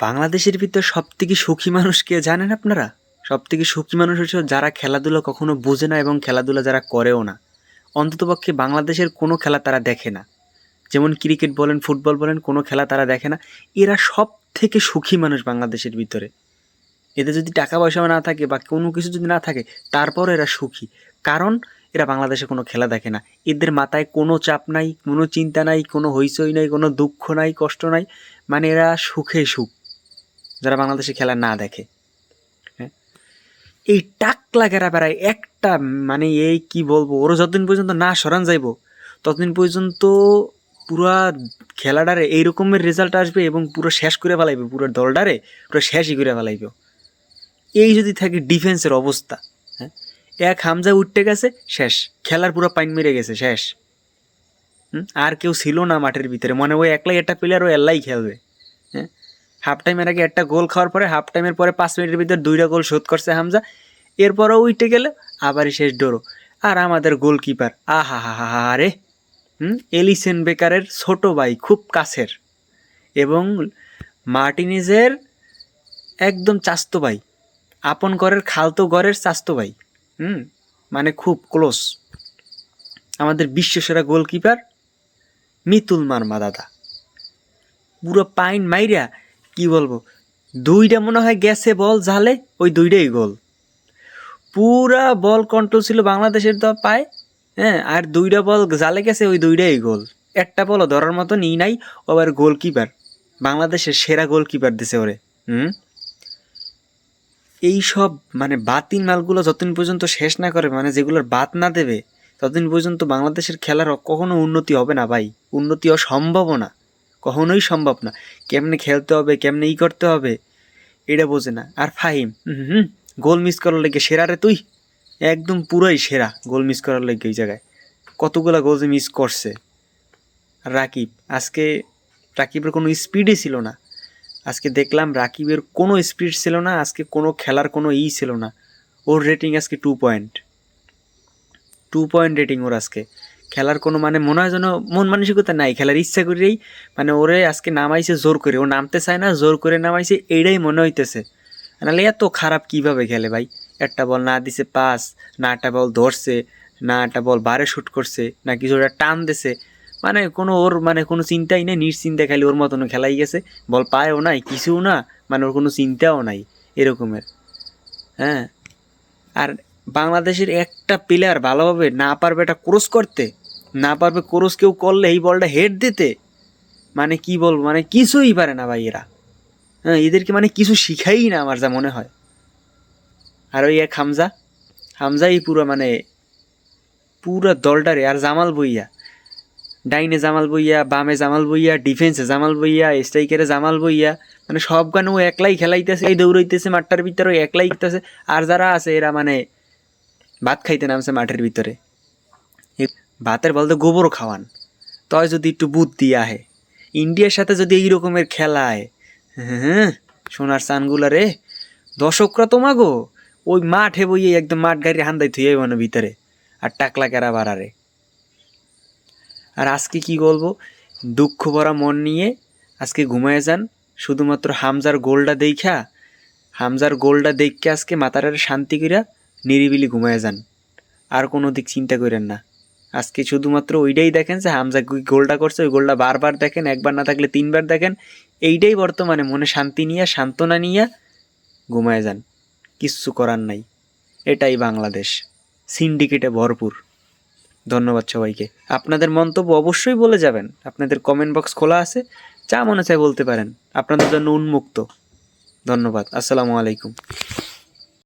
বাংলাদেশের ভিতর সব থেকে সুখী মানুষ কে জানেন আপনারা? সব থেকে সুখী মানুষ হচ্ছে যারা খেলাধুলা কখনো বোঝে না এবং খেলাধুলা যারা করেও না। অন্ততপক্ষে বাংলাদেশের কোনো খেলা তারা দেখে না। যেমন ক্রিকেট বলেন, ফুটবল বলেন, কোনো খেলা তারা দেখে না। এরা সব থেকে সুখী মানুষ বাংলাদেশের ভিতরে। এদের যদি টাকা পয়সা না থাকে বা কোনো কিছু যদি না থাকে, তারপরও এরা সুখী। কারণ এরা বাংলাদেশে কোনো খেলা দেখে না। এদের মাথায় কোনো চাপ নাই, কোনো চিন্তা নাই, কোনো হইচই নাই, কোনো দুঃখ নাই, কষ্ট নাই। মানে এরা সুখে সুখ। যারা বাংলাদেশে খেলা না দেখে। হ্যাঁ? এই টাকলা গেরা বেড়ায় একটা মানে এই কি বলব ওরা যতদিন পর্যন্ত না সরান যাইব, ততদিন পর্যন্ত পুরা খেলাটারে এই রকমের রেজাল্ট আসবে এবং পুরো শেষ করে ফেলাইবে, পুরো দলটারে পুরো শেষই করে ফেলাইবে। এই যদি থাকে ডিফেন্সের অবস্থা হ্যাঁ? এক হামজা উঠতে গেছে, শেষ। খেলার পুরো পাইন মেরে গেছে, শেষ। আর কেউ ছিল না মাঠের ভিতরে, মনে ওই একলাই একটা প্লেয়ার ও এল্লাই খেলবে। হ্যাঁ হাফ টাইমের আগে একটা গোল খাওয়ার পরে হাফ টাইমের পরে পাঁচ মিনিটের ভিতরে দুইটা গোল শোধ করছে হামজা। এরপরও উইটে গেলে আবারই শেষ ডোরো। আর আমাদের গোলকিপার আহা হা হা হা রে হুম, এলিসেন বেকারের ছোট ভাই, খুব কাছের। এবং মার্টিনিজের একদম চাস্তো ভাই। আপন ঘরের খালতো ঘরের চাস্তো ভাই। হুম মানে খুব ক্লোজ আমাদের বিশ্বসেরা গোলকিপার মিতুল মার্মা দাদা। পুরো পাইন মাইরা কি বলব? দুইটা মনে হয় গেছে বল জালে ওই দুইটাই গোল। পুরা বল কন্ট্রোল ছিল বাংলাদেশের তো পায় হ্যাঁ আর দুইটা বল জালে গেছে, ওই দুইটাই গোল। একটা বলও ধরার মতো নিই নাই ও আবার গোলকিপার, বাংলাদেশের সেরা গোলকিপার দিছে ওরে, হুম? এই সব মানে বাতিল মালগুলো যতদিন পর্যন্ত শেষ না করে মানে যেগুলোর বাদ না দেবে, ততদিন পর্যন্ত বাংলাদেশের খেলার কখনো উন্নতি হবে না ভাই, উন্নতি অসম্ভব না। কখনোই সম্ভব না। কেমনে খেলতে হবে কেমনে ই করতে হবে এটা বোঝে না। আর ফাহিম হুম হুম গোল মিস করার লেগে সেরা রে তুই? একদম পুরাই সেরা গোল মিস করার লেগে ওই জায়গায়। কতগুলা গোল যে মিস করছে। আর রাকিব আজকে রাকিবের কোনো স্পিডই ছিল না। আজকে দেখলাম রাকিবের কোনো স্পিড ছিল না আজকে কোনো খেলার কোনো ই ছিল না। ওর রেটিং আজকে two point two point rating ওর আজকে। খেলার কোনো মানে মনে হয় যেন মন মানসিকতা নাই, খেলার ইচ্ছা করেই মানে ওরে আজকে নামাইছে জোর করে, ও নামতে চায় না, জোর করে নামাইছে এইটাই মনে হইতেছে। নাহলে এত খারাপ কীভাবে খেলে ভাই? একটা বল না দিছে, পাস, না একটা বল ধরছে, না একটা বল বারে শ্যুট করছে, না কিছু একটা টান দিছে মানে কোনো ওর মানে কোনো চিন্তাই নেই, নিশ্চিন্তে খালি ওর মতন খেলাই গেছে, বল পায়ও নাই, কিছুও না মানে ওর কোনো চিন্তাও নাই, এরকমের। হ্যাঁ? আর বাংলাদেশের একটা প্লেয়ার ভালোভাবে না পারবে এটা ক্রস করতে, না পারবে ক্রস কেউ করলে এই বলটা হেড দিতে মানে কি বলব মানে কিছুই পারে না ভাই এরা। হ্যাঁ এদেরকে মানে কিছু শিখাই না আমার যা মনে হয়। আর ওই এক হামজা, হামজাই পুরো মানে পুরো দলটারে, আর জামাল বইয়া ডাইনে জামাল বইয়া বামে জামাল বইয়া ডিফেন্সে জামাল বইয়া স্ট্রাইকারে জামাল বইয়া মানে সব গান ও একলাই খেলাইতেছে, এই দৌড়াইতেছে মাঠটার ভিতরে একলাই আর যারা আছে এরা মানে ভাত খাইতে নামছে মাঠের ভিতরে। ভাতের বলতে গোবরও খাওয়ান। তয় যদি একটু বুদ্ধি আহে। ইন্ডিয়ার সাথে যদি এই রকমের খেলা আয় হ্যাঁ সোনার চানগুলা রে। দর্শকরা তোমাগো ওই মাঠে বইয়ে একদম মাঠ গাড়ি হান্দাই থুয়ে মানে ভিতরে। আর টাকলা কেরা বাড়ারে আর আজকে কি বলব? দুঃখ ভরা মন নিয়ে আজকে ঘুমায় যান। শুধুমাত্র হামজার গোলটা দেখা হামজার গোলটা দেখকে আজকে মাথাটারে শান্তি কইরা নিরিবিলি ঘুমায় যান। আর কোনো দিক চিন্তা করেন না। আজকে শুধুমাত্র ওইটাই দেখেন যে হামজা গোলটা করছে, ওই গোলটা বারবার দেখেন, একবার না থাকলে তিনবার দেখেন। এইটাই বর্তমানে মনে শান্তি নিয়ে, সান্ত্বনা নিয়ে ঘুমায় যান। কিচ্ছু করার নাই। এটাই বাংলাদেশ। সিন্ডিকেটে ভরপুর। ধন্যবাদ সবাইকে। আপনাদের মন্তব্য অবশ্যই বলে যাবেন। আপনাদের কমেন্ট বক্স খোলা আছে। যা মনে চায় বলতে পারেন। আপনাদের জন্য উন্মুক্ত। ধন্যবাদ। আসসালামু আলাইকুম।